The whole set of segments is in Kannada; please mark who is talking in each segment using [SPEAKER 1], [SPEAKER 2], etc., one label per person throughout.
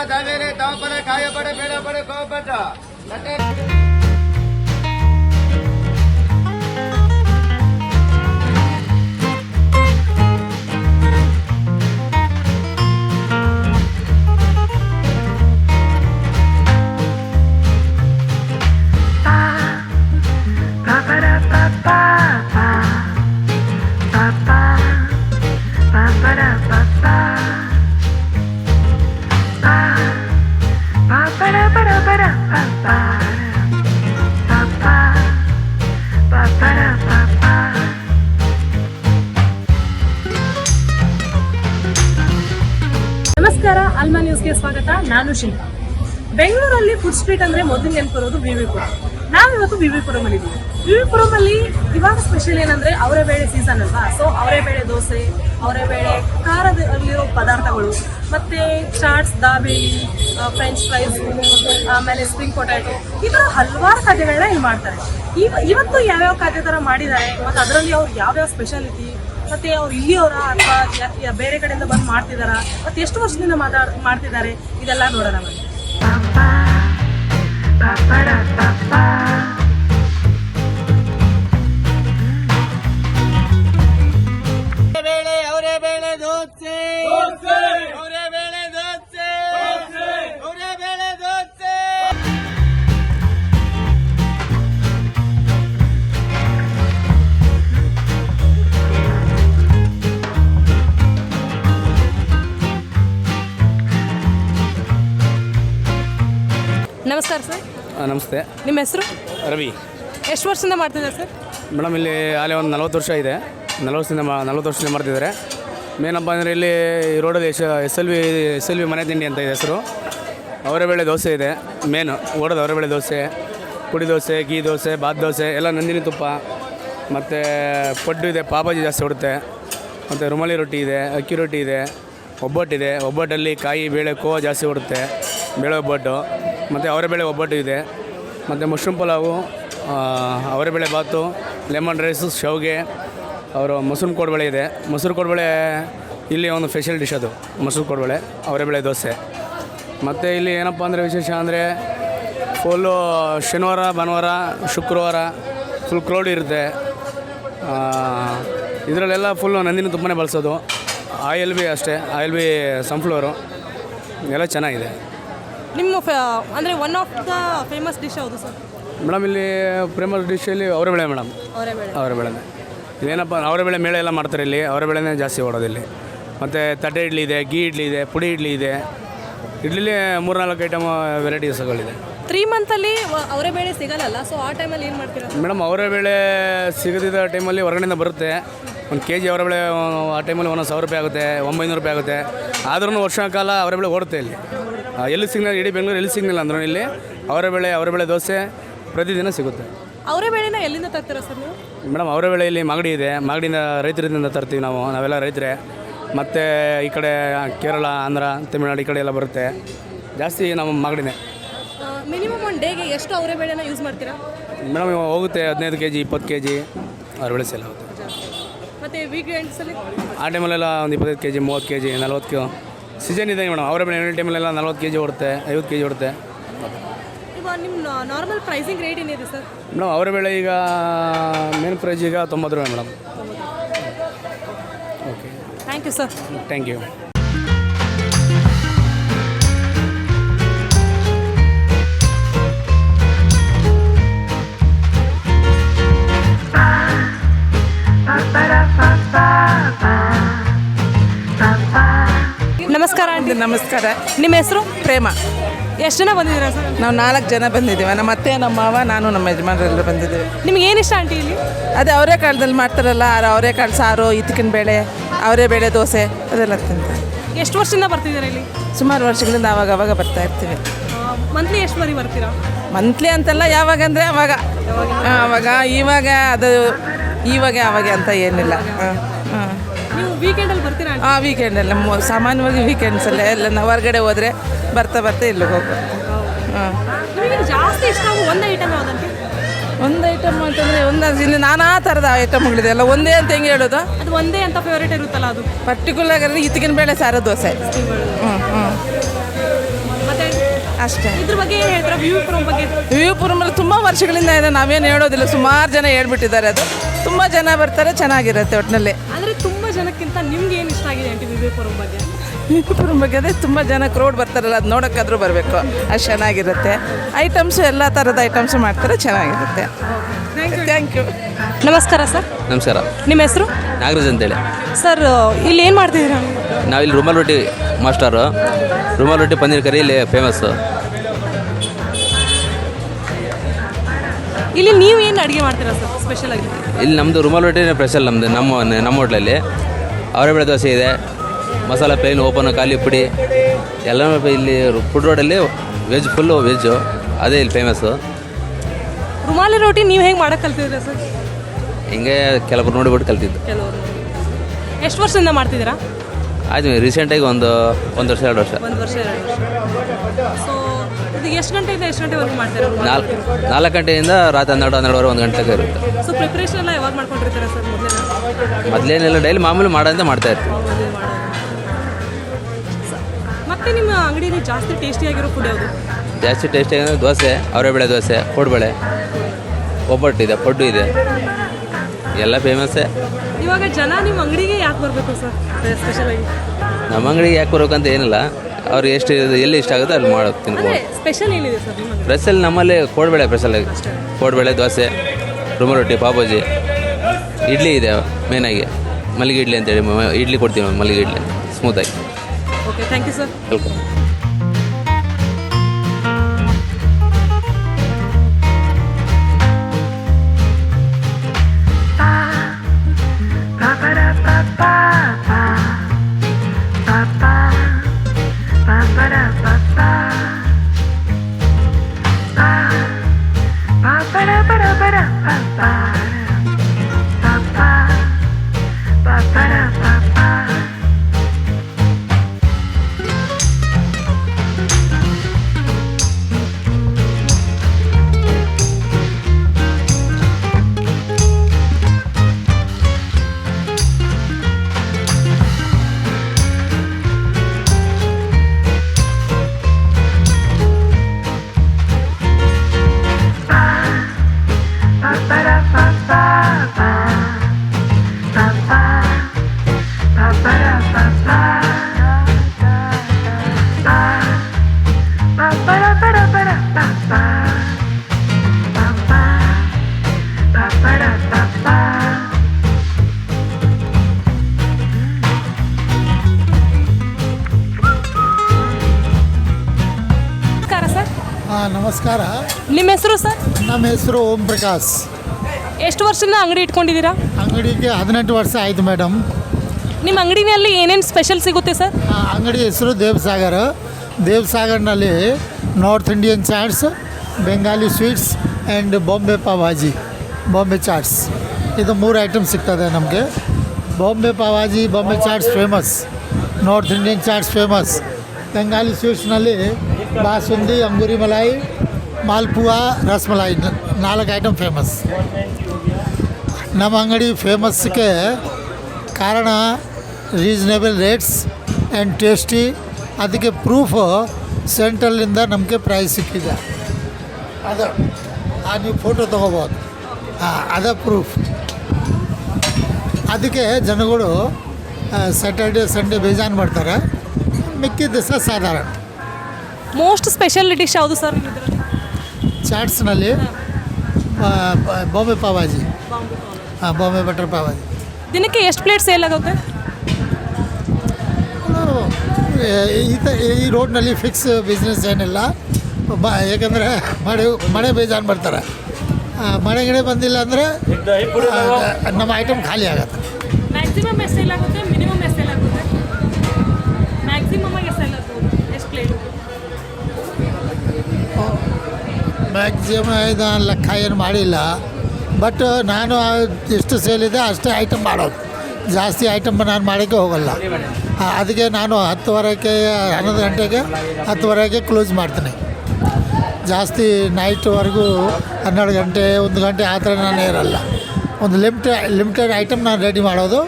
[SPEAKER 1] తాపన చదివి తాపన కాయపడి పీడపడి కోపడ్డ అంటే Bye.
[SPEAKER 2] ನಮಸ್ಕಾರ ಅಲ್ಮಾ ನ್ಯೂಸ್ಗೆ ಸ್ವಾಗತ. ನಾನು ಶಿಲ್ಪಾ. ಬೆಂಗಳೂರಲ್ಲಿ ಫುಡ್ ಸ್ಟ್ರೀಟ್ ಅಂದ್ರೆ ಮೊದಲು ನೆನಪಿರೋದು ವಿವಿಪುರ. ನಾವಿವತ್ತು ವಿವಿಪುರ ಇದ್ದೀವಿ ವಿವಿಪುರಂ ಅಲ್ಲಿ ಇವಾಗ ಸ್ಪೆಷಲ್ ಏನಂದ್ರೆ ಅವರೇ ಬೇಳೆ ಸೀಸನ್ ಅಲ್ವಾ? ಸೊ ಅವರೇ ಬೇಳೆ ದೋಸೆ, ಅವರೇ ಬೇಳೆ ಖಾರದಲ್ಲಿರೋ ಪದಾರ್ಥಗಳು. ಮತ್ತೆ ಚಾಟ್ಸ್ ದಾಬೇಲಿ ಫ್ರೆಂಚ್ ಫ್ರೈಸ್ ಆಮೇಲೆ ಸ್ಪ್ರಿಂಗ್ ಪೊಟ್ಯಾಟೊ ಈ ಥರ ಹಲವಾರು ಖಾದ್ಯಗಳನ್ನ ಇಲ್ಲಿ ಮಾಡ್ತಾರೆ. ಇವ, ಇವತ್ತು ಯಾವ್ಯಾವ ಖಾದ್ಯ ಥರ ಮಾಡಿದ್ದಾರೆ, ಮತ್ತು ಅದರಲ್ಲಿ ಅವ್ರು ಯಾವ್ಯಾವ ಸ್ಪೆಷಾಲಿಟಿ ಮತ್ತೆ ಅವ್ರು ಇಲ್ಲಿಯವರ ಅಥವಾ ಬೇರೆ ಕಡೆಯಿಂದ ಬಂದು ಮಾಡ್ತಿದಾರ, ಮತ್ತೆ ಎಷ್ಟು ವರ್ಷದಿಂದ ಮಾತಾಡ್, ಮಾಡ್ತಿದ್ದಾರೆ, ಇದೆಲ್ಲ ನೋಡೋಣ ನಮಸ್ಕಾರ ಸರ್.
[SPEAKER 3] ಆ, ನಮಸ್ತೆ.
[SPEAKER 2] ನಿಮ್ಮ ಹೆಸರು?
[SPEAKER 3] ರವಿ.
[SPEAKER 2] ಎಷ್ಟು ವರ್ಷದಿಂದ ಮಾಡ್ತಿದ್ದಾರೆ ಸರ್?
[SPEAKER 3] ಮೇಡಮ್ ಇಲ್ಲಿ ಆಲೆ ಒಂದು ನಲ್ವತ್ತು ವರ್ಷ ಇದೆ. ನಲ್ವತ್ತು ವರ್ಷದಿಂದ ಮಾ ನಲ್ವತ್ತು ವರ್ಷದಿಂದ ಮಾಡ್ತಿದ್ದಾರೆ. ಮೇನಪ್ಪ ಅಂದರೆ ಇಲ್ಲಿ ಈ ರೋಡಲ್ಲಿ S S L V S L V ಮನೆ ತಿಂಡಿ ಅಂತ ಇದೆ ಹೆಸರು. ಅವರೆಬೇಳೆ ದೋಸೆ ಇದೆ ಮೇನು ಓಡೋದು ಅವರೆಬೇಳೆ ದೋಸೆ ಪುಡಿ ದೋಸೆ ಗೀ ದೋಸೆ ಬಾತ್ ದೋಸೆ ಎಲ್ಲ ನಂದಿನಿ ತುಪ್ಪ. ಮತ್ತು ಪಡ್ಡು ಇದೆ ಪಾಪಾಜಿ ಜಾಸ್ತಿ ಹೊಡುತ್ತೆ ಮತ್ತು ರುಮಾಲಿ ರೊಟ್ಟಿ ಇದೆ ಅಕ್ಕಿ ರೊಟ್ಟಿ ಇದೆ ಒಬ್ಬಟ್ಟಿದೆ. ಒಬ್ಬಟ್ಟಲ್ಲಿ ಕಾಯಿ ಬೇಳೆ ಕೋವ ಜಾಸ್ತಿ ಹೊಡುತ್ತೆ ಬೇಳೆ ಒಬ್ಬಟ್ಟು. ಮತ್ತು ಅವರೆಬೇಳೆ ಒಬ್ಬಟ್ಟು ಇದೆ. ಮತ್ತು ಮಶ್ರೂಮ್ ಪಲಾವು ಅವರೆಬೇಳೆ ಬಾತು ಲೆಮನ್ ರೈಸು ಶಾವಿಗೆ, ಅವರು ಮೊಸರು ಕೋಡ್ಬಳೆ ಇದೆ. ಮೊಸರು ಕೋಡ್ಬಳೆ ಇಲ್ಲಿ ಒಂದು ಸ್ಪೆಷಲ್ ಡಿಶ್ ಅದು, ಮೊಸರು ಕೋಡ್ಬಳೆ ಅವರೆಬೇಳೆ ದೋಸೆ. ಮತ್ತು ಇಲ್ಲಿ ಏನಪ್ಪ ಅಂದರೆ ವಿಶೇಷ ಅಂದರೆ ಫುಲ್ಲು ಶನಿವಾರ, ಭಾನುವಾರ, ಶುಕ್ರವಾರ ಫುಲ್ ಕ್ರೌಡ್ ಇರುತ್ತೆ. ಇದರಲ್ಲೆಲ್ಲ ಫುಲ್ಲು ನಂದಿನ ತುಂಬನೇ ಬಳಸೋದು. ಆಯಿಲ್ ಬಿ ಅಷ್ಟೇ ಆಯಿಲ್ ಬಿ ಸನ್ಫ್ಲವರು ಎಲ್ಲ ಚೆನ್ನಾಗಿದೆ.
[SPEAKER 2] ನಿಮ್ಮ ಅಂದರೆ one of the famous dish ಹೌದು ಸರ್
[SPEAKER 3] ಮೇಡಮ್ ಇಲ್ಲಿ ಫೇಮಸ್ ಡಿಶಲ್ಲಿ ಅವರೆಬೇಳೆ ಮೇಡಮ್.
[SPEAKER 2] ಅವರೇ ಬೇಳೆ.
[SPEAKER 3] ಅವರ ಬೆಳೆನೇ. ಇದೇನಪ್ಪ ಅವರ ಬೆಳೆ ಮೇಳೆ ಎಲ್ಲ ಮಾಡ್ತಾರೆ ಇಲ್ಲಿ. ಅವರ ಬೆಳೆನೇ ಜಾಸ್ತಿ ಓಡೋದು ಇಲ್ಲಿ. ಮತ್ತು ತಟ್ಟೆ ಇಡ್ಲಿ ಇದೆ ಗೀ ಇಡ್ಲಿ ಇದೆ ಪುಡಿ ಇಡ್ಲಿ ಇದೆ. ಇಡ್ಲಿಲಿ ಮೂರ್ನಾಲ್ಕು ಐಟಮ್ ವೆರೈಟೀಸ್ಗಳಿದೆ
[SPEAKER 2] ತ್ರೀ ಮಂತಲ್ಲಿ ಅವರ ಬೇಳೆ ಸಿಗಲ್ಲ ಸೊ ಆ ಟೈಮಲ್ಲಿ ಏನು ಮಾಡ್ತೀರಾ
[SPEAKER 3] ಮೇಡಮ್ ಅವರ ಬೆಳೆ ಸಿಗದಿದ್ದ ಟೈಮಲ್ಲಿ ಹೊರಗಡೆಯಿಂದ ಬರುತ್ತೆ. ಒಂದು ಕೆ ಜಿ ಅವರ ಬೆಳೆ ಆ ಟೈಮಲ್ಲಿ ಒಂದೊಂದು ಸಾವಿರ ರೂಪಾಯಿ ಆಗುತ್ತೆ ಒಂಬೈನೂರು ರೂಪಾಯಿ ಆಗುತ್ತೆ. ಆದ್ರೂ ವರ್ಷ ಕಾಲ ಅವರ ಬೆಳೆ ಓಡುತ್ತೆ ಇಲ್ಲಿ. ಎಲ್ಲಿ ಸಿಗ್ನಲ್ ಇಡೀ ಬೆಂಗಳೂರು ಎಲ್ಲಿ ಸಿಗ್ನಲ್ ಅಂದ್ರೆ ಇಲ್ಲಿ? ಅವರ ಬೆಳೆ ಅವರ ಬೆಳೆ ದೋಸೆ ಪ್ರತಿದಿನ ಸಿಗುತ್ತೆ.
[SPEAKER 2] ಅವರ ಬೆಳೆನ ಎಲ್ಲಿಂದ ತರ್ತೀರಾ ಸರ್ ನೀವು?
[SPEAKER 3] ಮೇಡಮ್ ಅವರ ಬೆಳೆಯಲ್ಲಿ ಮಾಗಡಿ ಇದೆ. ಮಾಗಡಿಯಿಂದ ರೈತರಿಂದ ತರ್ತೀವಿ ನಾವು ನಾವೆಲ್ಲ ರೈತರೇ. ಮತ್ತು ಈ ಕಡೆ ಕೇರಳ ಆಂಧ್ರ ತಮಿಳ್ನಾಡು ಈ ಕಡೆ ಎಲ್ಲ ಬರುತ್ತೆ. ಜಾಸ್ತಿ ನಮ್ಮ ಮಾಗಡಿನೇ.
[SPEAKER 2] ಮಿನಿಮಮ್ ಒಂದು ಡೇಗೆ ಎಷ್ಟು ಅವರೇ ಬೆಳೆನ ಯೂಸ್ ಮಾಡ್ತೀರಾ?
[SPEAKER 3] ಮೇಡಮ್ ಇವಾಗ ಹೋಗುತ್ತೆ ಹದಿನೈದು ಕೆ ಜಿ ಇಪ್ಪತ್ತು ಕೆ ಜಿ ಅವ್ರ ಬೆಳೆ ಸೇಲ್ ಆಗುತ್ತೆ.
[SPEAKER 2] ಮತ್ತು ವೀಕೆಂಡ್ಸಲ್ಲಿ
[SPEAKER 3] ಆ ಟೈಮಲ್ಲೆಲ್ಲ ಒಂದು ಇಪ್ಪತ್ತೈದು ಕೆ ಜಿ ಮೂವತ್ತು ಕೆ ಜಿ ನಲ್ವತ್ತು ಸೀಸನ್ ಇದೆ ಮೇಡಮ್. ಅವರ ಬೆಳೆ ಟೈಮಲ್ಲೆಲ್ಲ ನಲ್ವತ್ತು ಕೆ ಜಿ ಓಡುತ್ತೆ ಐವತ್ತು ಕೆ ಜಿ
[SPEAKER 2] ಇವಾಗ ನಿಮ್ಮ ನಾರ್ಮಲ್ ಪ್ರೈಸಿಂಗ್ ರೇಟ್ ಏನಿದೆ ಸರ್
[SPEAKER 3] ಮೇಡಮ್ ಅವರ ಬೆಳೆ ಈಗ ಮೇನ್ ಪ್ರೈಸ್ ಈಗ ತೊಂಬತ್ತು ರೂಪಾಯಿ madam. Okay
[SPEAKER 2] thank you sir
[SPEAKER 3] thank you
[SPEAKER 2] ನಮಸ್ಕಾರ. ನಿಮ್ಮ ಹೆಸರು?
[SPEAKER 4] ಪ್ರೇಮ.
[SPEAKER 2] ಎಷ್ಟು ಜನ ಬಂದಿದ್ದೀರಾ ಸರ್?
[SPEAKER 4] ನಾವು ನಾಲ್ಕು ಜನ ಬಂದಿದ್ದೀವಿ. ನಮ್ಮ ಅತ್ತೆ ನಮ್ಮ ಮಾವ ನಾನು ನಮ್ಮ ಯಜಮಾನರೆಲ್ಲರೂ ಬಂದಿದ್ದೀವಿ.
[SPEAKER 2] ನಿಮ್ಗೆ ಏನು ಇಷ್ಟ ಆಂಟಿ ಇಲ್ಲಿ?
[SPEAKER 4] ಅದೇ ಅವರೇ ಕಾಲದಲ್ಲಿ ಮಾಡ್ತಾರಲ್ಲ ಅವರೇ ಕಾಳು ಸಾರು ಇತ್ತಿನ ಬೇಳೆ ಅವರೇ ಬೇಳೆ ದೋಸೆ ಅದೆಲ್ಲ ತಿಂತಾರೆ.
[SPEAKER 2] ಎಷ್ಟು ವರ್ಷದಿಂದ ಬರ್ತಿದ್ದೀರಾ ಇಲ್ಲಿ?
[SPEAKER 4] ಸುಮಾರು ವರ್ಷಗಳಿಂದ ಆವಾಗ ಅವಾಗ ಬರ್ತಾ ಇರ್ತೀವಿ.
[SPEAKER 2] ಮಂತ್ಲಿ ಎಷ್ಟು ಬಾರಿ ಬರ್ತೀರಾ?
[SPEAKER 4] ಮಂತ್ಲಿ ಅಂತಲ್ಲ ಯಾವಾಗ ಅಂದರೆ ಅವಾಗ. ಅವಾಗ ಇವಾಗ ಅದು ಇವಾಗ ಅವಾಗ ಅಂತ ಏನಿಲ್ಲ. ಹಾಂ.
[SPEAKER 2] ವೀಕೆಂಡಲ್ಲಿ ಬರ್ತೀರಾ
[SPEAKER 4] ಆ ವೀಕೆಂಡ್ಸ್ ಸಾಮಾನ್ಯವಾಗಿ ವೀಕೆಂಡ್ಸಲ್ಲೇ ಎಲ್ಲ ನಾವು ಹೊರಗಡೆ ಹೋದರೆ ಬರ್ತಾ ಬರ್ತಾ ಇಲ್ಲಿಗೆ ಹೋಗ್ಬೋದು ಹಾಂ.
[SPEAKER 2] ನಿಮಗೆ ಜಾಸ್ತಿ ಇಷ್ಟ ಆಗೋ ಒಂದು ಐಟಮ್ ಯಾವುದಂತೆ?
[SPEAKER 4] ಒಂದು ಐಟಮ್ ಅಂತಂದರೆ ಒಂದು ಇಲ್ಲಿ ನಾನಾ ಥರದ ಐಟಮ್ಗಳಿದೆ ಅಲ್ಲ ಒಂದೇ ಅಂತ ಹೆಂಗೆ ಹೇಳೋದು?
[SPEAKER 2] ಅದು ಒಂದೇ ಅಂತ ಫೇವ್ರೇಟ್ ಇರುತ್ತಲ್ಲ ಅದು?
[SPEAKER 4] ಪರ್ಟಿಕ್ಯುಲರ್ ಆಗಿ ಇತ್ತಿಗಿನ ಬೇಳೆ ಸಾರು ದೋಸೆ. ಹ್ಞೂ ಹ್ಞೂ ಅಷ್ಟೇ.
[SPEAKER 2] ಇದ್ರ ಬಗ್ಗೆ ಹೇಳ್ತೀರಾ? ವಿವಿಪುರಂ ಬಗ್ಗೆ?
[SPEAKER 4] ವಿವಿಪುರಮಲ್ಲಿ ತುಂಬ ವರ್ಷಗಳಿಂದ ಇದೆ. ನಾವೇನು ಹೇಳೋದಿಲ್ಲ. ಸುಮಾರು ಜನ ಹೇಳ್ಬಿಟ್ಟಿದ್ದಾರೆ ಅದು. ತುಂಬ ಜನ ಬರ್ತಾರೆ ಚೆನ್ನಾಗಿರುತ್ತೆ ಒಟ್ಟಿನಲ್ಲಿ
[SPEAKER 2] ಅಂದ್ರೆ ಜನಕ್ಕಿಂತ ನಿಮ್ಗೆ ಏನು ಇಷ್ಟ ಆಗಿದೆ ಆಂಟಿ ವಿವಿಪುರಂ ಬಗ್ಗೆ?
[SPEAKER 4] ವಿವಿಪುರಂ ಬಗ್ಗೆ ಅದೇ ತುಂಬ ಜನ ಕ್ರೌಡ್ ಬರ್ತಾರಲ್ಲ ಅದು ನೋಡೋಕ್ಕಾದ್ರೂ ಬರಬೇಕು. ಅದು ಚೆನ್ನಾಗಿರುತ್ತೆ. ಐಟಮ್ಸು ಎಲ್ಲ ಥರದ ಐಟಮ್ಸು ಮಾಡ್ತಾರೆ ಚೆನ್ನಾಗಿರುತ್ತೆ. ಥ್ಯಾಂಕ್ ಯು
[SPEAKER 2] ನಮಸ್ಕಾರ ಸರ್.
[SPEAKER 5] ನಮಸ್ಕಾರ.
[SPEAKER 2] ನಿಮ್ಮ ಹೆಸರು?
[SPEAKER 5] ನಾಗರಾಜ್ ಅಂತೇಳಿ.
[SPEAKER 2] ಸರ್ ಇಲ್ಲಿ ಏನು ಮಾಡ್ತಿದ್ದೀರಾ?
[SPEAKER 5] ಇಲ್ಲಿ ರುಮಾಲ್ ರೊಟ್ಟಿ ಮಾಸ್ಟರು ರುಮಾಲ್ ರೊಟ್ಟಿ ಪನ್ನೀರ್ ಕರಿ ಇಲ್ಲಿ ಫೇಮಸ್ಸು
[SPEAKER 2] ಇಲ್ಲಿ ನೀವು ಏನು ಅಡುಗೆ ಮಾಡ್ತೀರಾ ಸರ್ ಸ್ಪೆಷಲ್ ಆಗಿ?
[SPEAKER 5] ಇಲ್ಲಿ ನಮ್ಮದು ರುಮಾಲ್ ರೊಟ್ಟಿನೇ ಸ್ಪೆಷಲ್ ನಮ್ಮದು ನಮ್ಮ ನಮ್ಮ ಹೋಟ್ಲಲ್ಲಿ ಅವರೆಬೇಳೆ ದೋಸೆ ಇದೆ. ಮಸಾಲ ಪ್ಲೇನ್ ಓಪನ್ ಖಾಲಿ ಪುಡಿ. ಎಲ್ಲ ಇಲ್ಲಿ ಫುಡ್ ರೋಡಲ್ಲಿ ವೆಜ್ ಫುಲ್ಲು ವೆಜ್ಜು ಅದೇ ಇಲ್ಲಿ ಫೇಮಸ್ಸು
[SPEAKER 2] ರುಮಾಲಿ ರೋಟಿ ನೀವು ಹೇಗೆ ಮಾಡೋಕ್ಕೆ ಕಲ್ತಿದ್ದೀರಾ ಸರ್?
[SPEAKER 5] ಹಿಂಗೆ ಕೆಲವರು ನೋಡಿಬಿಟ್ಟು ಕಲ್ತಿದ್ದು.
[SPEAKER 2] ಕೆಲವರು. ಎಷ್ಟು ವರ್ಷದಿಂದ ಮಾಡ್ತಿದ್ದೀರಾ?
[SPEAKER 5] ಆಯ್ತು ರೀಸೆಂಟಾಗಿ ಒಂದು ಒಂದು ವರ್ಷ ಎರಡು ವರ್ಷ.
[SPEAKER 2] ಒಂದು ವರ್ಷ ಎರಡು ವರ್ಷ. ಸೊ ಇದು ಎಷ್ಟು ಗಂಟೆಯಿಂದ ಎಷ್ಟು ಗಂಟೆವರೆಗೂ ಮಾಡ್ತಾರೆ
[SPEAKER 5] ನಾಲ್ಕು ನಾಲ್ಕು ಗಂಟೆಯಿಂದ ರಾತ್ರಿ ಹನ್ನೆರಡು ಹನ್ನೆರಡುವರೆ ಒಂದು ಗಂಟೆಗೆ ಇರುತ್ತೆ.
[SPEAKER 2] ಸೊ ಪ್ರಿಪ್ರೇಷನ್ ಎಲ್ಲ ಯಾವಾಗ ಮಾಡ್ಕೊಂಡಿರ್ತಾರೆ ಸರ್ ಮೊದಲೇ
[SPEAKER 5] ಮೊದಲೇನೆಲ್ಲ ಡೈಲಿ ಮಾಮೂಲಿ ಮಾಡೋದೇ ಮಾಡ್ತಾ ಇರ್ತೀವಿ.
[SPEAKER 2] ಮತ್ತೆ ನಿಮ್ಮ ಅಂಗಡಿಯಲ್ಲಿ ಜಾಸ್ತಿ ಟೇಸ್ಟಿಯಾಗಿರೋ ಫುಡ್ ಯಾವುದು?
[SPEAKER 5] ಜಾಸ್ತಿ ಟೇಸ್ಟಿ ಅಂದರೆ ದೋಸೆ ಅವರೆಬೇಳೆ ದೋಸೆ ಕೋಡ್ಬೇಳೆ. ಒಬ್ಬಟ್ಟು ಇದೆ ಪಡ್ಡು ಇದೆ. ಎಲ್ಲ ಫೇಮಸ್ಸೇ
[SPEAKER 2] ಇವಾಗ ಜನ ನಿಮ್ಮ ಅಂಗಡಿಗೆ ಯಾಕೆ ಬರಬೇಕು ಸರ್? ಸ್ಪೆಷಲ್ ಆಗಿ.
[SPEAKER 5] ನಮ್ಮ ಅಂಗಡಿಗೆ ಯಾಕೆ ಬರ್ಬೇಕಂತ ಏನಿಲ್ಲ. ಅವ್ರಿಗೆ ಎಷ್ಟು ಎಲ್ಲಿ ಇಷ್ಟ ಆಗುತ್ತೆ ಅಲ್ಲಿ ಮಾಡೋದು ತಿನ್ಕೊಂಡು.
[SPEAKER 2] ಸ್ಪೆಷಲ್ ಏನಿದೆ ಸರ್ ನಿಮ್ಮ ಅಂಗಡಿ
[SPEAKER 5] ಪ್ರೆಸ್ಸಲ್ಲಿ ನಮ್ಮಲ್ಲಿ ಕೋಡ್ಬೇಳೆ ಸ್ಪೆಷಲ್ ಕೋಡ್ಬೇಳೆ ದೋಸೆ ರುಮ ರೊಟ್ಟಿ ಪಾಪೋಜಿ. ಇಡ್ಲಿ ಇದೆ ಮೇನಾಗಿ ಮಲ್ಲಿಗೆ ಇಡ್ಲಿ ಅಂತೇಳಿ ಮ- ಇಡ್ಲಿ ಕೊಡ್ತೀವಿ ನಾವು ಮಲ್ಲಿಗೆ ಇಡ್ಲಿ ಸ್ಮೂತಾಗಿ
[SPEAKER 2] okay thank you sir
[SPEAKER 5] welcome
[SPEAKER 2] ಹೆಸರು
[SPEAKER 6] ಓಂ ಪ್ರಕಾಶ್.
[SPEAKER 2] ಎಷ್ಟು ವರ್ಷದಿಂದ ಅಂಗಡಿ ಇಟ್ಕೊಂಡಿದ್ದೀರಾ?
[SPEAKER 6] ಅಂಗಡಿಗೆ ಹದಿನೆಂಟು ವರ್ಷ ಆಯಿತು ಮೇಡಮ್.
[SPEAKER 2] ನಿಮ್ಮ ಅಂಗಡಿನಲ್ಲಿ ಏನೇನು ಸ್ಪೆಷಲ್ ಸಿಗುತ್ತೆ ಸರ್?
[SPEAKER 6] ಆ ಅಂಗಡಿ ಹೆಸರು Devasagara. ದೇವಸಾಗರ್ನಲ್ಲಿ North Indian chaats Bengali sweets and Bombay pav bhaji Bombay chaats ಇದು ಮೂರು ಐಟಮ್ ಸಿಗ್ತದೆ ನಮಗೆ. Bombay pav bhaji Bombay chaats famous North Indian chaats famous Bengali ಸ್ವೀಟ್ಸ್ನಲ್ಲಿ basundi angoori malai malpua rasmalai ನಾಲ್ಕು ಐಟಮ್ ಫೇಮಸ್ ನಮ್ಮ ಅಂಗಡಿ ಫೇಮಸ್ಗೆ ಕಾರಣ ರೀಸನೇಬಲ್ ರೇಟ್ಸ್ ಆ್ಯಂಡ್ ಟೇಸ್ಟಿ ಅದಕ್ಕೆ ಪ್ರೂಫ್ ಸೆಂಟ್ರಲ್ಲಿಂದ ನಮಗೆ ಪ್ರೈಸ್ ಸಿಕ್ಕಿದೆ. ಅದು, ಆ ನೀವು ಫೋಟೋ ತೊಗೋಬೋದು. ಹಾಂ, ಅದ ಪ್ರೂಫ್ ಅದಕ್ಕೆ ಜನಗಳು ಸ್ಯಾಟರ್ಡೆ ಸಂಡೇ ಬೇಜಾನ್ ಮಾಡ್ತಾರೆ. ಮಿಕ್ಕಿದ ದಿವಸ ಸಾಧಾರಣ.
[SPEAKER 2] ಮೋಸ್ಟ್ ಸ್ಪೆಷಲ್ ಡಿಶ್ ಯಾವುದು ಸರ್
[SPEAKER 6] ಚಾಟ್ಸ್ನಲ್ಲಿ ಬಾಂಬೆ ಪಾವಾಜಿ. ಹಾಂ ಬಾಂಬೆ ಬಟರ್ ಪಾವಾಜಿ.
[SPEAKER 2] ದಿನಕ್ಕೆ ಎಷ್ಟು ಪ್ಲೇಟ್ ಸೇಲ್ ಆಗುತ್ತೆ
[SPEAKER 6] ಈ ತ ಈ ರೋಡ್ನಲ್ಲಿ ಫಿಕ್ಸ್ ಬಿಸ್ನೆಸ್ ಏನಿಲ್ಲ. ಬ ಯಾಕಂದರೆ ಮಳೆ ಮಳೆ ಬೇಜಾನ್ ಬರ್ತಾರೆ. ಮಳೆ ಗಿಡ ಬಂದಿಲ್ಲ ಅಂದರೆ ನಮ್ಮ ಐಟಮ್ ಖಾಲಿ ಆಗುತ್ತೆ?
[SPEAKER 2] ಮ್ಯಾಕ್ಸಿಮಮ್
[SPEAKER 6] ಇದು ಲೆಕ್ಕ ಏನು ಮಾಡಿಲ್ಲ. ಬಟ್ ನಾನು ಎಷ್ಟು ಸೇಲ್ ಇದೆ ಅಷ್ಟೇ ಐಟಮ್ ಮಾಡೋದು. ಜಾಸ್ತಿ ಐಟಮ್ ನಾನು ಮಾಡೋಕ್ಕೆ ಹೋಗಲ್ಲ. ಅದಕ್ಕೆ ನಾನು ಹತ್ತುವರೆಗೆ ಹನ್ನೊಂದು ಗಂಟೆಗೆ ಹತ್ತುವರೆಗೆ ಕ್ಲೋಸ್ ಮಾಡ್ತೀನಿ. ಜಾಸ್ತಿ ನೈಟ್ವರೆಗೂ ಹನ್ನೆರಡು ಗಂಟೆ ಒಂದು ಗಂಟೆ ಆ ಥರ ನಾನು ಇರಲ್ಲ. ಒಂದು ಲಿಮಿಟೆ ಲಿಮಿಟೆಡ್ ಐಟಮ್ ನಾನು ರೆಡಿ ಮಾಡೋದು.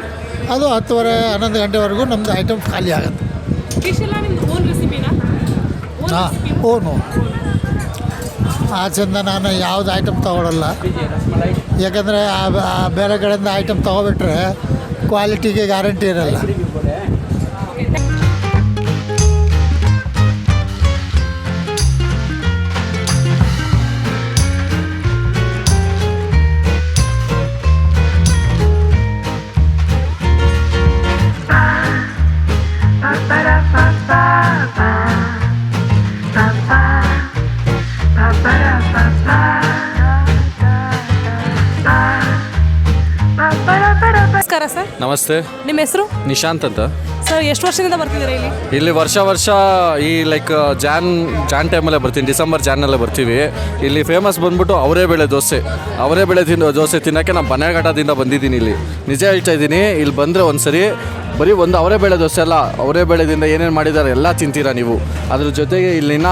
[SPEAKER 6] ಅದು ಹತ್ತುವರೆ ಹನ್ನೊಂದು ಗಂಟೆವರೆಗೂ ನಮ್ಮದು ಐಟಮ್ ಖಾಲಿ ಆಗುತ್ತೆ. ಹಾಂ ಓನು ಆಚೆಯಿಂದ ನಾನು ಯಾವ್ದು ಐಟಮ್ ತೊಗೊಳಲ್ಲ. ಯಾಕಂದರೆ ಬೇರೆ ಕಡೆಯಿಂದ ಐಟಮ್ ತೊಗೊಬಿಟ್ರೆ ಕ್ವಾಲಿಟಿಗೆ ಗ್ಯಾರಂಟಿ ಇರಲ್ಲ.
[SPEAKER 7] ನಮಸ್ತೆ.
[SPEAKER 2] ನಿಮ್ಮ ಹೆಸರು?
[SPEAKER 7] ನಿಶಾಂತ್ ಅಂತ.
[SPEAKER 2] ಸರ್ ಎಷ್ಟು ವರ್ಷದಿಂದ ಬರ್ತಿದ್ದೀರಾ ಇಲ್ಲಿ?
[SPEAKER 7] ಇಲ್ಲಿ ವರ್ಷ ವರ್ಷ ಈ ಲೈಕ್ ಜಾನ್ ಜಾನ್ ಟೈಮಲ್ಲೇ ಬರ್ತೀನಿ. ಡಿಸೆಂಬರ್ ಜಾನಲ್ಲೇ ಬರ್ತೀವಿ. ಇಲ್ಲಿ ಫೇಮಸ್ ಬಂದ್ಬಿಟ್ಟು ಅವರೇ ಬೆಳೆ ದೋಸೆ. ಅವರೇ ಬೆಳೆ ತಿನ್ನೋ ದೋಸೆ ತಿನ್ನೋಕ್ಕೆ ನಾನು ಬನ್ನೇಘಟ್ಟದಿಂದ ಬಂದಿದ್ದೀನಿ ಇಲ್ಲಿ. ನಿಜ ಹೇಳ್ತಾ ಇದ್ದೀನಿ ಇಲ್ಲಿ ಬಂದರೆ ಒಂದ್ಸರಿ ಬರೀ ಒಂದು ಅವರೇ ಬೆಳೆ ದೋಸೆ ಅಲ್ಲ ಅವರೇ ಬೆಳೆದಿಂದ ಏನೇನು ಮಾಡಿದ್ದಾರೆ ಎಲ್ಲ ತಿಂತೀರಾ ನೀವು. ಅದ್ರ ಜೊತೆಗೆ ಇಲ್ಲಿನ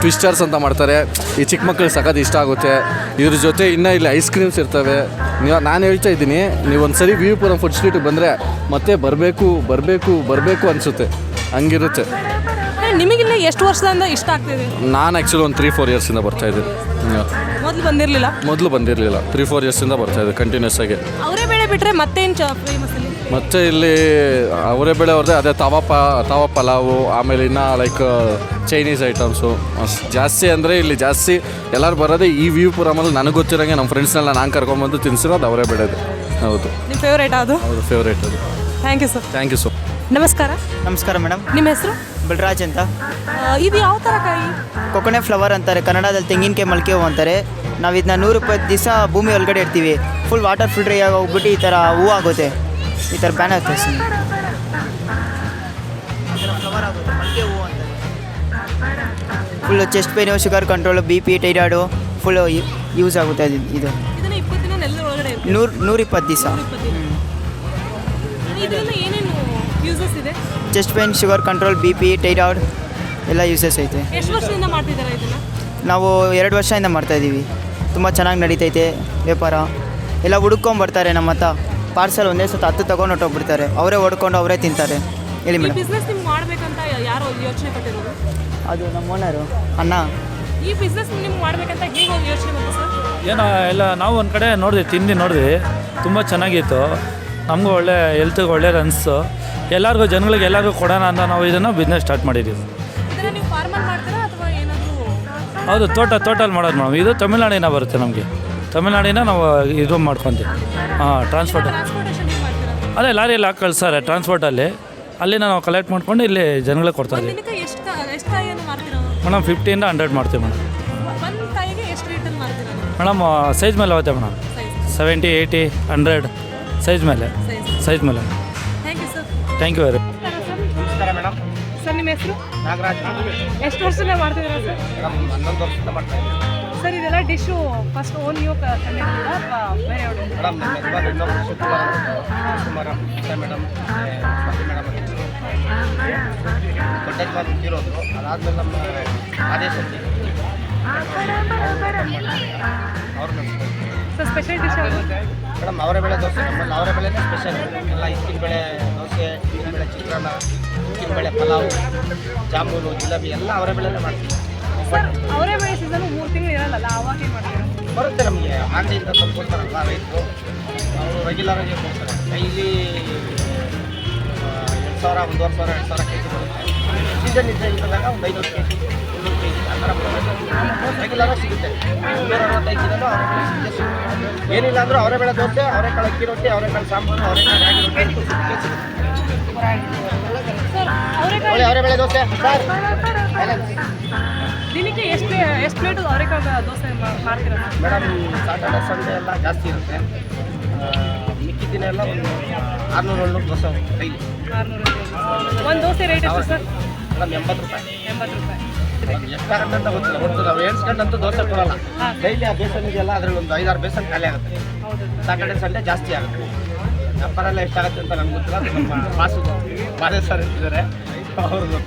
[SPEAKER 7] ಟ್ವಿಸ್ಟರ್ಸ್ ಅಂತ ಮಾಡ್ತಾರೆ. ಈ ಚಿಕ್ಕ ಮಕ್ಕಳಿಗೆ ಸಖತ್ ಇಷ್ಟ ಆಗುತ್ತೆ. ಇದ್ರ ಜೊತೆ ಇನ್ನೂ ಇಲ್ಲಿ ಐಸ್ ಕ್ರೀಮ್ಸ್ ಇರ್ತವೆ. ನೀವು ನಾನು ಹೇಳ್ತಾ ಇದ್ದೀನಿ ನೀವು ಒಂದ್ಸರಿ ವಿ ಪುರಂ ಫುಡ್ ಸ್ಟ್ರೀಟಿಗೆ ಬಂದರೆ ಮತ್ತೆ ಬರಬೇಕು ಬರಬೇಕು ಬರಬೇಕು ಅನಿಸುತ್ತೆ. ಹಂಗಿರುತ್ತೆ.
[SPEAKER 2] ನಿಮಗಿಲ್ಲ ಎಷ್ಟು ವರ್ಷದಿಂದ ಇಷ್ಟ ಆಗ್ತಿದೆ
[SPEAKER 7] ನಾನು ಆ್ಯಕ್ಚುಲಿ ಒಂದು ತ್ರೀ ಫೋರ್ ಇಯರ್ಸಿಂದ ಬರ್ತಾ ಇದ್ದೀನಿ.
[SPEAKER 2] ಮೊದಲು ಬಂದಿರಲಿಲ್ಲ?
[SPEAKER 7] ಮೊದಲು ಬಂದಿರಲಿಲ್ಲ. ತ್ರೀ ಫೋರ್ ಇಯರ್ಸಿಂದ ಬರ್ತಾ ಇದೆ ಕಂಟಿನ್ಯೂಸ್ ಆಗಿ.
[SPEAKER 2] ಅವರೇ ಬೇಳೆ ಬಿಟ್ಟರೆ ಮತ್ತೇನು ಚ ಫೇಮಸ್ ಇಲ್ಲಿ
[SPEAKER 7] ಮತ್ತು ಇಲ್ಲಿ ಅವರೇ ಬೆಳೆ ಅವ್ರದ್ದೇ ಅದೇ ತವಾ ಪ ತವಾ ಪಲಾವು ಆಮೇಲೆ ಇನ್ನು ಲೈಕ್ ಚೈನೀಸ್ ಐಟಮ್ಸು ಜಾಸ್ತಿ ಅಂದರೆ ಇಲ್ಲಿ ಜಾಸ್ತಿ ಎಲ್ಲರೂ ಬರೋದೇ ಈ ವ್ಯೂ ಪುರಮಲ್ಲಿ ನನಗೆ ಗೊತ್ತಿರೋಂಗೆ ನಮ್ಮ ಫ್ರೆಂಡ್ಸ್ನೆಲ್ಲ ನಾನು ಕರ್ಕೊಂಬಂದು ತಿನ್ಸಿರೋದು ಅವರೇ ಬೆಳೆದು ಹೌದು.
[SPEAKER 2] ನಿಮ್ಮ ಫೇವ್ರೇಟ್ ಅದು
[SPEAKER 7] ಹೌದು ಫೇವ್ರೇಟ್ ಅದು.
[SPEAKER 2] Thank you sir
[SPEAKER 7] thank you so
[SPEAKER 2] ನಮಸ್ಕಾರ.
[SPEAKER 8] ನಮಸ್ಕಾರ ಮೇಡಮ್
[SPEAKER 2] ನಿಮ್ಮ ಹೆಸರು?
[SPEAKER 8] ಬಲರಾಜ್ ಅಂತ.
[SPEAKER 2] ಇದು ಯಾವ ಥರ ಕಾಯಿ?
[SPEAKER 8] ಕೊಕೊನೆ ಫ್ಲವರ್ ಅಂತಾರೆ ಕನ್ನಡದಲ್ಲಿ ತೆಂಗಿನಕಾಯಿ ಮಲ್ಕೆ ಹೂವು ಅಂತಾರೆ. ನಾವು ಇದನ್ನ ನೂರು ರೂಪಾಯಿ ದಿವಸ ಭೂಮಿ ಒಳಗಡೆ ಇರ್ತೀವಿ ಫುಲ್ ವಾಟರ್ ಫಿಲ್ಟ್ರಿ ಆಗಿ ಹೋಗ್ಬಿಟ್ಟು ಈ ಥರ ಹೂವು ಆಗುತ್ತೆ. ಈ ಥರ ಬ್ಯಾನ್ ಆಗ್ತದೆ ಫ್ಲವರ್ ಆಗುತ್ತೆ ಮಲ್ಗೆ ಹೂವು ಅಂತಾರೆ full chest pain sugar control B P thyroid full use ಆಗುತ್ತೆ ಅದು ಇದು. ನೂರು ನೂರಿಪ್ಪತ್ತು ದಿವಸ. Chest pain sugar control B P thyroid ಎಲ್ಲ ಯೂಸಸ್ ಐತೆ. ನಾವು ಎರಡು ವರ್ಷದಿಂದ ಮಾಡ್ತಾಯಿದ್ದೀವಿ ತುಂಬ ಚೆನ್ನಾಗಿ ನಡೀತೈತೆ ವ್ಯಾಪಾರ. ಎಲ್ಲ ಹುಡುಕೊಂಡ್ಬರ್ತಾರೆ ನಮ್ಮ ಹತ್ರ. ಪಾರ್ಸಲ್ ಒಂದೇ ಸತ ಹತ್ತು ತೊಗೊಂಡು ಹೊಟ್ಟೋಗ್ಬಿಡ್ತಾರೆ ಅವರೇ ಹೊಡ್ಕೊಂಡು ಅವರೇ ತಿಂತಾರೆ. ಹೇಳಿ
[SPEAKER 2] ಈ
[SPEAKER 8] ಮೇಡಮ್.
[SPEAKER 2] ಬಿಸ್ನೆಸ್ ನಿಮ್ಗೆ ಮಾಡ್ಬೇಕಂತ ಯಾರು ಯೋಚನೆ ಪಟ್ಟಿರೋದು?
[SPEAKER 8] ಅದು ನಮ್ಮ ಓನರು ಅಣ್ಣ.
[SPEAKER 2] ಈ ಬಿಸ್ನೆಸ್ ನಿಮ್ಗೆ ಮಾಡ್ಬೇಕಂತ ಹೇಗೆ ಒಂದು ಯೋಚನೆ ಬಂತು ಸರ್?
[SPEAKER 9] ಏನೋ ಎಲ್ಲ ನಾವು ಒಂದು ಕಡೆ ನೋಡಿದ್ವಿ ತಿಂದು ನೋಡಿದ್ವಿ. ತುಂಬ ಚೆನ್ನಾಗಿತ್ತು. ನಮಗೂ ಒಳ್ಳೆ ಹೆಲ್ತ್ಗೆ ಒಳ್ಳೆ ಅನಿಸ್ತು ಎಲ್ಲರಿಗೂ ಜನಗಳಿಗೆ ಎಲ್ಲರಿಗೂ ಕೊಡೋಣ ಅಂತ ನಾವು ಇದನ್ನು ಬಿಸ್ನೆಸ್ ಸ್ಟಾರ್ಟ್ ಮಾಡಿದ್ದೀವಿ.
[SPEAKER 2] ಇದನ್ನ ನೀವು ಫಾರ್ಮಲ್ ಮಾಡ್ತೀರಾ ಅಥವಾ ಏನಾದರೂ
[SPEAKER 9] ಹೌದು ತೋಟ ತೋಟಲ್ಲಿ ಮಾಡೋದು ಮೇಡಮ್. ಇದು ತಮಿಳ್ನಾಡಿನ ಬರುತ್ತೆ ನಮಗೆ. ತಮಿಳ್ನಾಡಿನ ನಾವು ಇದು ಮಾಡ್ಕೊತೀವಿ. ಹಾಂ ಟ್ರಾನ್ಸ್ಪೋರ್ಟ್ ಅದೇ ಲಾರಿಯಲ್ಲಿ ಹಾಕಿ ಕಳ್ಸಾರೆ ಟ್ರಾನ್ಸ್ಪೋರ್ಟಲ್ಲಿ ಅಲ್ಲಿ ನಾವು ಕಲೆಕ್ಟ್ ಮಾಡ್ಕೊಂಡು ಇಲ್ಲಿ ಜನಗಳಿಗೆ ಕೊಡ್ತಾ ಇದ್ದೀವಿ.
[SPEAKER 2] ದಿನಕ್ಕೆ ಎಷ್ಟು ಎಷ್ಟು ಕಾಯಿಯನ್ನು ಮಾರ್ತೀರಾ?
[SPEAKER 9] ಮೇಡಮ್ ಫಿಫ್ಟಿಯಿಂದ ಹಂಡ್ರೆಡ್ ಮಾಡ್ತೀವಿ ಮೇಡಮ್. ಮೇಡಮ್ ಸೈಜ್ ಮೇಲೆ ಹೋಗುತ್ತೆ madam. Seventy eighty hundred size ಮೇಲೆ. ಸೈಜ್ ಮೇಲೆ.
[SPEAKER 2] Thank you sir
[SPEAKER 9] thank you very
[SPEAKER 1] madam.
[SPEAKER 2] Sir ನಿಮ್ಮ ಹೆಸರು?
[SPEAKER 1] ನಾಗರಾಜ್.
[SPEAKER 2] ಎಷ್ಟು ವರ್ಷದಿಂದ ಮಾಡ್ತಿದ್ದೀರಾ ಸರ್
[SPEAKER 1] ಮೇಡಮ್ ಹನ್ನೊಂದು ವರ್ಷದಿಂದ ಮಾಡ್ತಾ
[SPEAKER 2] ಸರ್ ಇದೆಲ್ಲ ಡಿಶ್ಶು ಫಸ್ಟ್ ಓನ್ ನೀವು
[SPEAKER 1] ಇರೋದು. ಅದಾದ್ಮೇಲೆ ನಮ್ಮ ಆದೇಶ
[SPEAKER 2] ಸರ್ ಸ್ಪೆಷಲ್ ಡಿಶ್
[SPEAKER 1] ಮೇಡಮ್ ಅವರೇ ಬೆಳೆ ದೋಸೆ ನಮ್ಮಲ್ಲಿ ಅವರೇ ಬೆಳೆನೇ ಸ್ಪೆಷಲ್ ಎಲ್ಲ ಇಕ್ಕಿನ ಬೆಳೆ ದೋಸೆ ಇಕ್ಕಿನ ಬೆಳೆ ಚಿತ್ರಾನ್ನ ಇಕ್ಕಿನ ಬೆಳೆ ಪಲಾವ್ ಜಾಮೂನು ಜಿಲೇಬಿ ಎಲ್ಲ ಅವರೇ ಬೆಳೆನೇ ಮಾಡ್ತೀವಿ.
[SPEAKER 2] ಸರ್, ಅವರೇ ಬೆಳೆ ಸೀಸನ್ ಮೂರು ತಿಂಗಳು ಇರಲ್ಲ ಅವಾಗ
[SPEAKER 1] ಬರುತ್ತೆ ನಮಗೆ. ಆನ್ಲೈನ್ ಕೊಡ್ತಾರಲ್ಲ ರೈತರು ಅವರು ರೆಗ್ಯುಲರ್ ಆಗಿ ಕೊಡ್ತಾರೆ. ಡೈಲಿ ಎರಡು ಸಾವಿರ, ಒಂದೂವರೆ ಸಾವಿರ, ಎರಡು ಸಾವಿರ ಕೆ ಜಿ ಬರುತ್ತೆ. ಸೀಸನ್ ಇದ್ದರೆ ಇದ್ದಾಗ ಒಂದು ಐನೂರು ಕೆ ಜಿ ಮುನ್ನೂರು ಕೆ ಜಿ ಆ ಥರ ರೆಗ್ಯುಲರ್ ಆಗಿ ಸಿಗುತ್ತೆ. ಇನ್ನೂರ ಅರವತ್ತೈದು ದಿನನೂ. ಏನಿಲ್ಲ ಅಂದರೂ ಅವರೇ ಬೆಳೆ ದೋಸೆ, ಅವರೇ ಕಾಳು ಅಕ್ಕಿ ರೊಟ್ಟಿ, ಅವರೇ ಕಾಳು ಸಾಂಬಾರು, ಅವರೇ ಕಾಳು ರಾಗಿ ಸಿಗುತ್ತೆ. ಅವರೇ ಬೆಳೆ ದೋಸೆ. ಸರ್.
[SPEAKER 2] ದಿನಕ್ಕೆ ಎಷ್ಟು ಎಷ್ಟು ಪ್ಲೇಟ್ ಅವರೆಕಾಯಿ ದೋಸೆ ಮಾಡ್ತೀರಾ?
[SPEAKER 1] ಮೇಡಮ್ ಸಾಟರ್ಡೆ ಸಂಡೇ ಎಲ್ಲ ಜಾಸ್ತಿ ಇರುತ್ತೆ. ಮಿಕ್ಕಿ ದಿನ ಎಲ್ಲ ಒಂದು ಆರುನೂರು ಏಳ್ನೂರು ದೋಸೆ ಡೈಲಿ.
[SPEAKER 2] ಆರ್ನೂರು ಒಂದು ದೋಸೆ ರೇಟ್ ಎಷ್ಟು ಸರ್?
[SPEAKER 1] ಮೇಡಮ್ ಎಂಬತ್ತು ರೂಪಾಯಿ.
[SPEAKER 2] ಎಂಬತ್ತು ರೂಪಾಯಿ.
[SPEAKER 1] ಎಷ್ಟಾಗುತ್ತೆ ಅಂತ ಗೊತ್ತಿಲ್ಲ. ಒಟ್ಟು ನಾವು ಎಣಿಸ್ಕೊಂಡಂತೂ ದೋಸೆ ಕೊಡಲ್ಲ. ಡೈಲಿ ಆ ಬೇಸನ್ ಇದೆಯಲ್ಲ ಅದ್ರಲ್ಲಿ ಒಂದು ಐದಾರು ಬೇಸನ್ ಖಾಲಿ ಆಗುತ್ತೆ. ಸಾಟರ್ಡೆ ಸಂಡೇ ಜಾಸ್ತಿ ಆಗುತ್ತೆ. ಎಲ್ಲ ಎಷ್ಟಾಗುತ್ತೆ ಅಂತ ನಮ್ಗೆ ಗೊತ್ತಿಲ್ಲ ಅದು ನಮ್ಮ ಮಾಸು ಮಾದೇ ಸರ್ ಇರ್ತಿದ್ದಾರೆ. ಅವ್ರದ್ದು.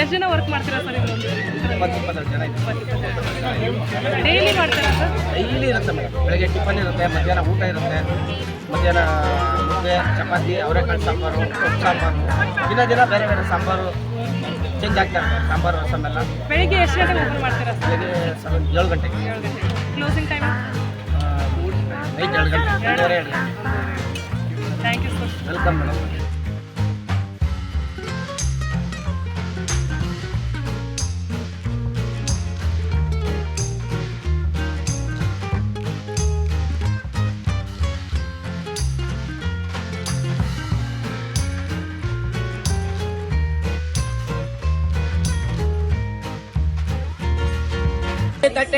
[SPEAKER 2] ಎಷ್ಟು ಜನ ವರ್ಕ್ ಮಾಡ್ತೀರಾ ಸರ್
[SPEAKER 1] ಇಪ್ಪತ್ತು ಇಪ್ಪತ್ತೆರಡು ಜನ ಇದ್ದಾರೆ
[SPEAKER 2] ಡೈಲಿ ಮಾಡ್ತೀರಾ ಸರ್?
[SPEAKER 1] ಡೈಲಿ ಇರುತ್ತೆ ಮೇಡಮ್. ಬೆಳಗ್ಗೆ ಟಿಫನ್ ಇರುತ್ತೆ ಮಧ್ಯಾಹ್ನ ಊಟ ಇರುತ್ತೆ ಮಧ್ಯಾಹ್ನ ಮುದ್ದೆ ಚಪಾತಿ ಅವರೆಕಾಳು ಸಾಂಬಾರು ಸೊಪ್ಪು ಸಾಂಬಾರು. ದಿನ ದಿನ ಬೇರೆ ಬೇರೆ ಸಾಂಬಾರು ಚೇಂಜ್ ಆಗ್ತಾ ಇರುತ್ತೆ ಸಾಂಬಾರು ರಸಮ್ ಎಲ್ಲ.
[SPEAKER 2] ಬೆಳಿಗ್ಗೆ ಎಷ್ಟು ಗಂಟೆಗೆ ಓಪನ್ ಮಾಡ್ತೀರಾ
[SPEAKER 1] ಬೆಳಗ್ಗೆ ಸೆವೆನ್ ಏಳು ಗಂಟೆಗೆ.
[SPEAKER 2] ಕ್ಲೋಸಿಂಗ್ ಟೈಮ್
[SPEAKER 1] ನೈಟ್ ಎರಡು ಗಂಟೆ ಎರಡೂವರೆ ಎರಡು ಗಂಟೆ.
[SPEAKER 2] Thank you sir
[SPEAKER 1] welcome madam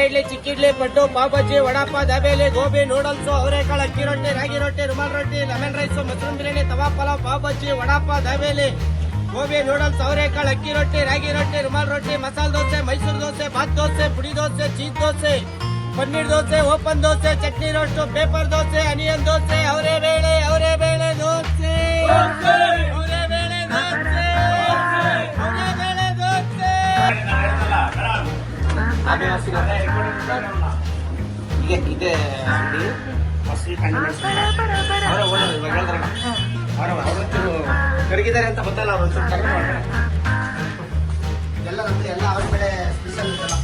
[SPEAKER 1] idli chikki idli paddu pav bajji ವಡಾಪ dabeli, gobi, noodles, ಅವರೆಕಾಳು, ಅಕ್ಕಿ ರೊಟ್ಟಿ, ರಾಗಿ ರೊಟ್ಟಿ, ರುಮಾಲ್ ರೊಟ್ಟಿ, lemon rice, mushroom biryani, tawa pulao pav bhaji ವಡಾಪ dabeli, gobi, noodles, ಅವರೆಕಾಳು, ಅಕ್ಕಿ ರೊಟ್ಟಿ, ರಾಗಿ ರೊಟ್ಟಿ, ರುಮಾಲ್ ರೊಟ್ಟಿ, ಮಸಾಲೆ ದೋಸೆ, ಮೈಸೂರು ದೋಸೆ ಬಾತ್ ದೋಸೆ, ಪುಡಿ dosa, cheese dosa, paneer dosa, open dosa, chutney roast, paper dosa, onion dosa, ಅವರೇ ಬೇಳೆ ಅವರೇ ಬೇಳೆ ದೋಸೆ, ಅವರೇ ಬೇಳೆ ದೋಸೆ. ಈಗ ಇದೆ ಅಂಗಡಿ ಕರಗಿದ್ದಾರೆ ಅಂತ ಗೊತ್ತಲ್ಲ ಅವ್ರು ಸ್ವಲ್ಪ ಕಡಿಮೆ ಮಾಡ್ತಾರೆ ಎಲ್ಲ ನಮ್ದು ಎಲ್ಲ ಅವ್ರ ಕಡೆ ಸ್ಪೆಷಲ್ ಇದೆಲ್ಲ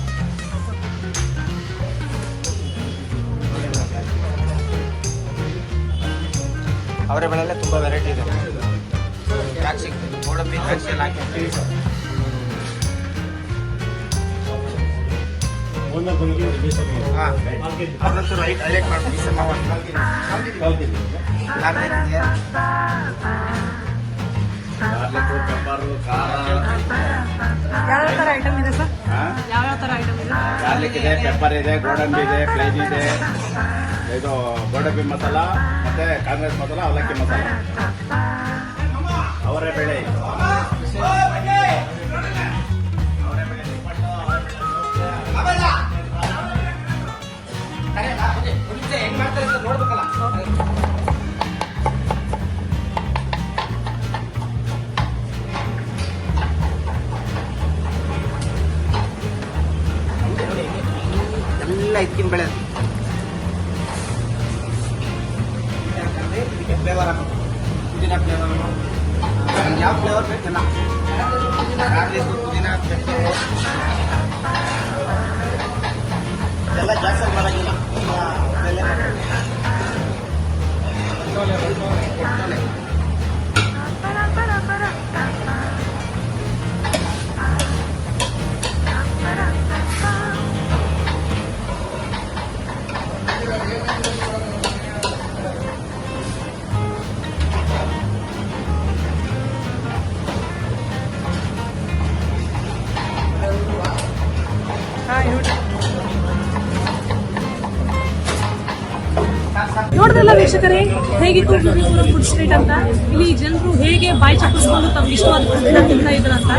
[SPEAKER 1] ಅವರ ಬೆಳೆಯಲ್ಲೇ ತುಂಬ ವೆರೈಟಿ ಇದೆ. ದ್ರಾಕ್ಷಿ ಗೋಡಂಬಿ ದ್ರಾಕ್ಷಿ ಎಲ್ಲ ಹಾಕಿ. ಅವ್ರದ್ದು ರೈಟ್ ಹೈಲೈಟ್ ಮಾಡ್ಬಿಡಿ ಸರ್ ನಾವು
[SPEAKER 2] ಥರ ಐಟಮ್ ಇದೆ ಸರ್? ಯಾವ ಥರ ಐಟಮ್ ಇದೆ?
[SPEAKER 10] ಗಾರ್ಲಿಕ್ ಇದೆ ಪೆಪ್ಪರ್ ಇದೆ ಗೋಡಂಬಿ ಇದೆ ಪ್ಲೇನ್ ಇದೆ. ಇದು ಗೋಡಂಬಿ ಮಸಾಲ ಮತ್ತೆ ಕಾಂಗ್ರೆಸ್ ಮಸಾಲ ಅವಲಕ್ಕಿ ಮಸಾಲ. ಅವರೇ ಬೆಳೆ.
[SPEAKER 1] ಎಲ್ಲ ಇಕ್ಕಿನ ಬೆಳೆ ಇದಕ್ಕೆ ಫ್ಲೇವರ್ ಹಾಕೋದು ಪುದೀನ ಫ್ಲೇವರ್ ಯಾವ ಫ್ಲೇವರ್ ಬೇಕಲ್ಲ. ಪುದೀನ ಪೆಪ್ಪರು ಎಲ್ಲ ಜಾಸ್ತಿ ಮಾಡೋಂಗಿಲ್ಲ ಬೆಲೆ
[SPEAKER 2] ನೋಡಿದ್ರಲ್ಲ ವೀಕ್ಷಕರೇ ಹೇಗಿತ್ತು ಫುಡ್ ಸ್ಟ್ರೀಟ್ ಅಂತ? ಇಲ್ಲಿ ಜನರು ಹೇಗೆ ಬಾಯಿ ಚಪ್ಪಿಸ್ಕೊಂಡು ತಮ್ಗೆ ಇಷ್ಟವಾದ ಫುಡ್ ತಿಂತಾ ಇದ್ರಂತ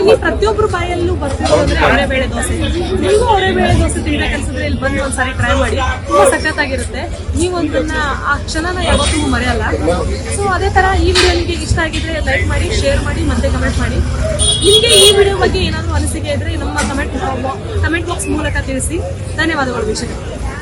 [SPEAKER 2] ಇಲ್ಲಿ ಪ್ರತಿಯೊಬ್ಬರು ಬಾಯಲ್ಲೂ ಬರ್ತಿರೋದ್ರೆ ಅವರೇ ಬೇಳೆ ದೋಸೆ. ನೀವು ಅವರೇ ಬೇಳೆ ದೋಸೆ ತಿನ್ಬೇಕನ್ಸಿದ್ರೆ ಇಲ್ಲಿ ಬಂದು ಒಂದ್ಸರಿ ಟ್ರೈ ಮಾಡಿ, ತುಂಬಾ ಸಖತ್ತಾಗಿರುತ್ತೆ. ನೀವು ಒಂದನ್ನ ಆ ಕ್ಷಣನ ಯಾವತ್ತೂ ಮರೆಯಲ್ಲ. ಸೊ ಅದೇ ತರ ಈ ವಿಡಿಯೋ ನಿಮಗೆ ಇಷ್ಟ ಆಗಿದ್ರೆ ಲೈಕ್ ಮಾಡಿ ಶೇರ್ ಮಾಡಿ, ಮತ್ತೆ ಕಮೆಂಟ್ ಮಾಡಿ. ನಿಮಗೆ ಈ ವಿಡಿಯೋ ಬಗ್ಗೆ ಏನಾದರೂ ಅನಿಸಿಕೆ ಇದ್ರೆ ನಮ್ಮ ಕಮೆಂಟ್ ಕಮೆಂಟ್ ಬಾಕ್ಸ್ ಮೂಲಕ ತಿಳಿಸಿ. ಧನ್ಯವಾದಗಳು ವೀಕ್ಷಕರು.